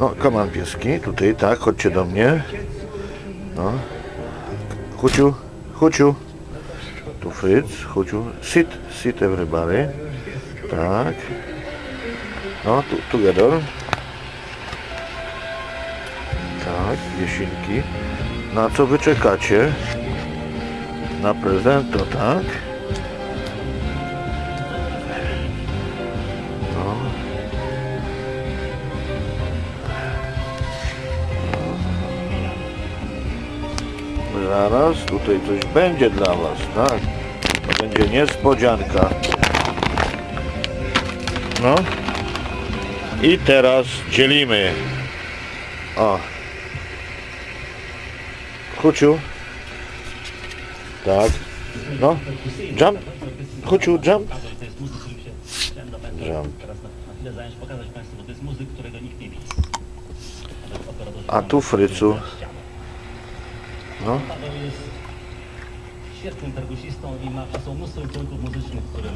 No, koman pieski, tutaj, tak, chodźcie do mnie. No. Chuciu, Chuciu. Tu Fritz, Chuciu. Sit, sit everybody. Tak. No, tu, together. Tak, jesinki. Na co wy czekacie? Na prezent, to tak. Zaraz, tutaj coś będzie dla was, tak? To będzie niespodzianka. No. I teraz dzielimy. O. Chuciu. Tak. No. Jump. Chuciu, jump. Jump. A tu Frycu. No. Paweł jest świetnym perkusistą i ma przy mnóstwo instrumentów muzycznych, które.